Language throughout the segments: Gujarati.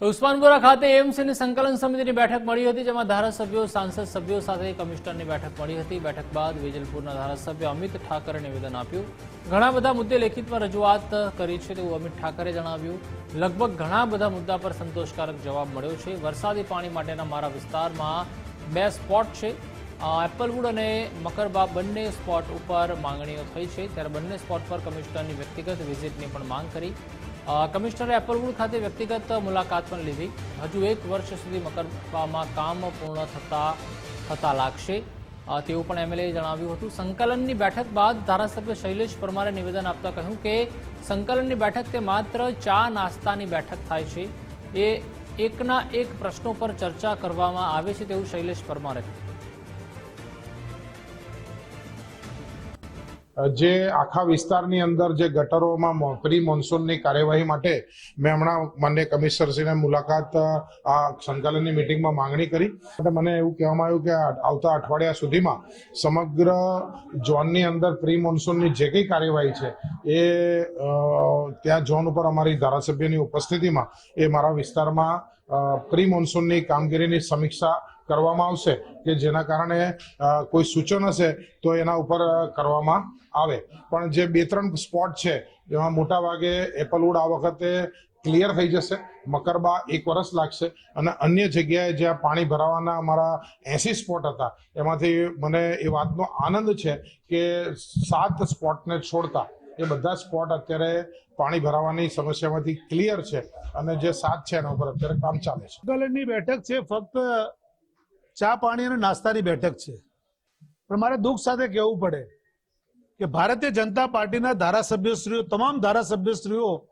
તો ઉસ્માનપુરા ખાતે એએમસીની સંકલન સમિતિની બેઠક મળી હતી, જેમાં ધારાસભ્યો, સાંસદ સભ્યો સાથે કમિશનરની બેઠક મળી હતી. બેઠક બાદ વેજલપુરના ધારાસભ્ય અમિત ઠાકરે નિવેદન આપ્યું. ઘણા બધા મુદ્દે લેખિતમાં રજૂઆત કરી છે તેવું અમિત ઠાકરે જણાવ્યું. લગભગ ઘણા બધા મુદ્દા પર સંતોષકારક જવાબ મળ્યો છે. વરસાદી પાણી માટેના મારા વિસ્તારમાં બે સ્પોટ છે. એપલવુડ અને મકરબા બંને સ્પોટ ઉપર માંગણીઓ થઈ છે. ત્યારે બંને સ્પોટ પર કમિશનરની વ્યક્તિગત વિઝિટની પણ માંગ કરી. કમિશનરે એપલવુડ ખાતે વ્યક્તિગત મુલાકાત પણ લીધી. હજુ એક વર્ષ સુધી મકરબામાં કામ પૂર્ણ થતા થતા લાગશે. તેવું પણ એમએલએ જણાવ્યું હતું. સંકલનની બેઠક બાદ ધારાસભ્ય શૈલેષ પરમારે નિવેદન આપતા કહ્યું કે, સંકલનની બેઠક તે માત્ર ચા નાસ્તાની બેઠક થાય છે. એ એકના એક પ્રશ્નો પર ચર્ચા કરવામાં આવે છે તેવું શૈલેષ પરમારે કહ્યું. જે આખા વિસ્તારની અંદર જે ગટરોમાં પ્રી મોન્સૂનની કાર્યવાહી માટે મેં હમણાં માન્ય કમિશનરશ્રીને મુલાકાત આ સંકલનની મિટિંગમાં માંગણી કરી. અને મને એવું કહેવામાં આવ્યું કે આવતા અઠવાડિયા સુધીમાં સમગ્ર ઝોનની અંદર પ્રી મોન્સૂનની જે કંઈ કાર્યવાહી છે એ ત્યાં ઝોન ઉપર અમારી ધારાસભ્યની ઉપસ્થિતિમાં એ મારા વિસ્તારમાં પ્રી મોન્સૂનની કામગીરીની સમીક્ષા કરવામાં આવશે કે જેના કારણે કોઈ સૂચન હશે તો એના ઉપર કરવામાં આવે. પણ જે બે ત્રણ સ્પોટ છે, એમાં મોટા ભાગે એપલવુડ આ વખતે ક્લિયર થઈ જશે, મકરબા એક વર્ષ લાગશે અને અન્ય જગ્યાએ જ્યાં પાણી ભરાવાના અમારા એસી સ્પોટ હતા, એમાંથી મને એ વાતનો આનંદ છે કે સાત સ્પોટને છોડતા, એ બધા સ્પોટ અત્યારે પાણી ભરાવાની સમસ્યામાંથી ક્લિયર છે અને જે સાત છે એના ઉપર અત્યારે કામ ચાલે છે. બેઠક છે, ફક્ત ચા પાણી અને નાસ્તાની બેઠક છે. પણ મારે દુઃખ સાથે કહેવું પડે કે ભારતીય જનતા પાર્ટીના ધારાસભ્યશ્રીઓ, તમામ ધારાસભ્યશ્રીઓ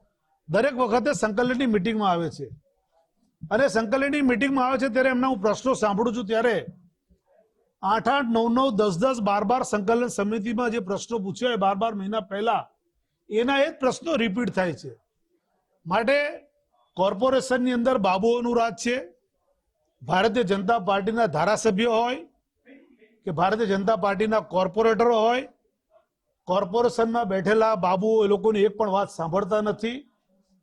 દરેક વખતે સંકલનની મિટિંગમાં આવે છે. અને સંકલનની મિટિંગમાં આવે છે ત્યારે એમના હું પ્રશ્નો સાંભળું છું ત્યારે આઠ આઠ નવ નવ દસ દસ બાર બાર સંકલન સમિતિમાં જે પ્રશ્નો પૂછ્યો હોય બાર બાર મહિના પહેલા એના એ જ પ્રશ્નો રિપીટ થાય છે. માટે કોર્પોરેશનની અંદર બાબુઓનું રાજ છે. ભારતીય જનતા પાર્ટીના ધારાસભ્યો હોય કે ભારતીય જનતા પાર્ટીના કોર્પોરેટરો હોય, કોર્પોરેશનમાં બેઠેલા બાબુઓ એ લોકોની એક પણ વાત સાંભળતા નથી.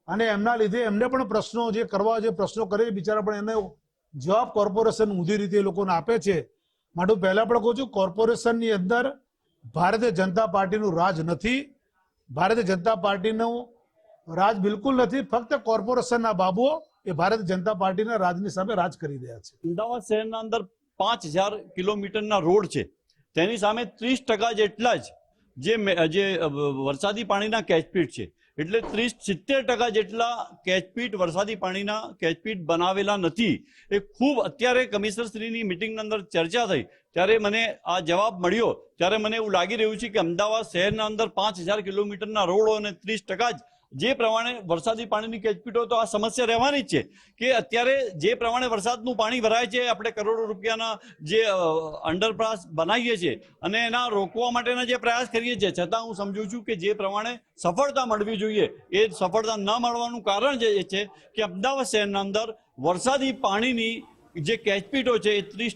અને એમના લીધે એમને પણ પ્રશ્નો જે કરવા જે પ્રશ્નો કરે બિચારા પણ એને જવાબ કોર્પોરેશન ઊંધી રીતે એ લોકોને આપે છે. માટે પહેલા પણ કહું છું, કોર્પોરેશનની અંદર ભારતીય જનતા પાર્ટીનું રાજ નથી. ભારતીય જનતા પાર્ટીનું રાજ બિલકુલ નથી. ફક્ત કોર્પોરેશનના બાબુઓ એ ભારતીય જનતા પાર્ટીના રાજની સામે રાજ કરી રહ્યા છે. અમદાવાદ શહેરના અંદર પાંચ હજાર કિલોમીટરના રોડ છે. તેની સામે ત્રીસ ટકા જેટલા જ જે જે વરસાદી પાણીના કેચપીટ છે. એટલે ત્રીસ, સિત્તેર ટકા જેટલા કેચપીટ વરસાદી પાણીના કેચપીટ બનાવેલા નથી. એ ખૂબ અત્યારે કમિશનરશ્રીની મિટિંગની અંદર ચર્ચા થઈ. ત્યારે મને આ જવાબ મળ્યો. ત્યારે મને એવું લાગી રહ્યું છે કે અમદાવાદ શહેરના અંદર પાંચ હજાર કિલોમીટરના રોડો અને ત્રીસ ટકા જ જે પ્રમાણે વરસાદી પાણીની કેચપીટો તો આ સમસ્યા રહેવાની જ છે કે અત્યારે જે પ્રમાણે વરસાદનું પાણી ભરાય છે, આપણે કરોડો રૂપિયાના જે અંડરપાસ બનાવીએ છીએ અને એના રોકવા માટેના જે પ્રયાસ કરીએ છીએ, છતાં હું સમજુ છું કે જે પ્રમાણે સફળતા મળવી જોઈએ, એ સફળતા ન મળવાનું કારણ જે છે કે અમદાવાદ શહેરના અંદર વરસાદી પાણીની જે કેચપીટો છે એ ત્રીસ